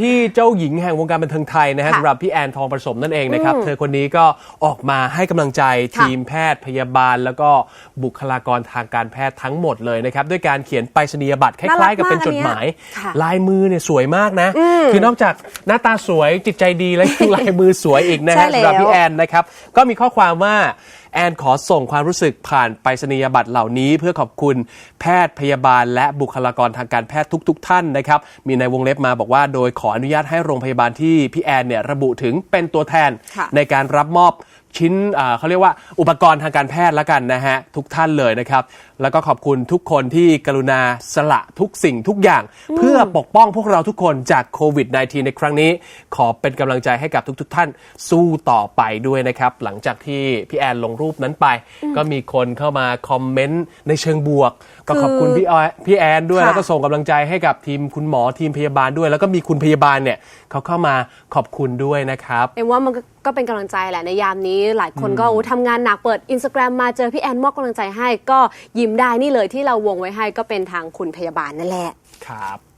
ที่เจ้าหญิงแห่งวงการบันเทิงไทยนะฮะค่ะสำหรับพี่แอนทองประสมนั่นเองนะครับอืมเธอคนนี้ก็ออกมาให้กำลังใจค่ะทีมแพทย์พยาบาล แล้วก็บุคลากรทางการแพทย์ทั้งหมดเลยนะครับ ด้วยการเขียนไปรษณียบัตรคน่ารัล้ากยๆ กับเป็นมากจดหมายอันเนี้ยค่ะลายมือเนี่ยสวยมากนะ คือนอกจากหน้าตาสวยจิตใจดีแล้วยังลายมือสวยอีกนะใช่ฮะแล้วสำหรับพี่แอนนะครับก็มีข้อความว่าแอนขอส่งความรู้สึกผ่านไปรษณียบัตรเหล่านี้ เพื่อขอบคุณแพทย์พยาบาล และบุคลากรทางการแพทย์ทุก ๆ ท่านนะครับมีในวงเล็บมาบอกว่าโดยขออนุญาตให้โรงพยาบาลที่พี่แอนเนี่ยระบุถึงเป็นตัวแทนค่ะในการรับมอบ ชิ้นอ่าเขาเรียกว่าอุปกรณ์ทางการแพทย์แล้วกันนะฮะ ทุกท่านเลยนะครับ แล้วก็ขอบคุณทุกคนที่กรุณาสละทุกสิ่งทุกอย่าง เพื่อปกป้องพวกเราทุกคนจากโควิด -19 ในครั้งนี้ ขอเป็นกำลังใจให้กับทุกๆท่านสู้ต่อไปด้วยนะครับ หลังจากที่พี่แอนลงรูปนั้นไป ก็มีคนเข้ามาคอมเมนต์ในเชิงบวก ก็ขอบคุณพี่ออยพี่แอนด้วยค่ะแล้วก็ส่งกำลังใจให้กับทีมคุณหมอทีมพยาบาลด้วย แล้วก็มีคุณพยาบาลเนี่ยเขาเข้ามาขอบคุณด้วยนะครับเอ็มว่ามันก็ก็เป็นกำลังใจแหละในยามนี้ หลายคนก็อู้ทำงานหนักเปิดอินสตาแกรมมาเจอพี่แอนมอบกำลังใจให้ก็ยิ้มได้นี่เลยที่เราวงไว้ให้ก็เป็นทางคุณพยาบาลนั่นแหละครับ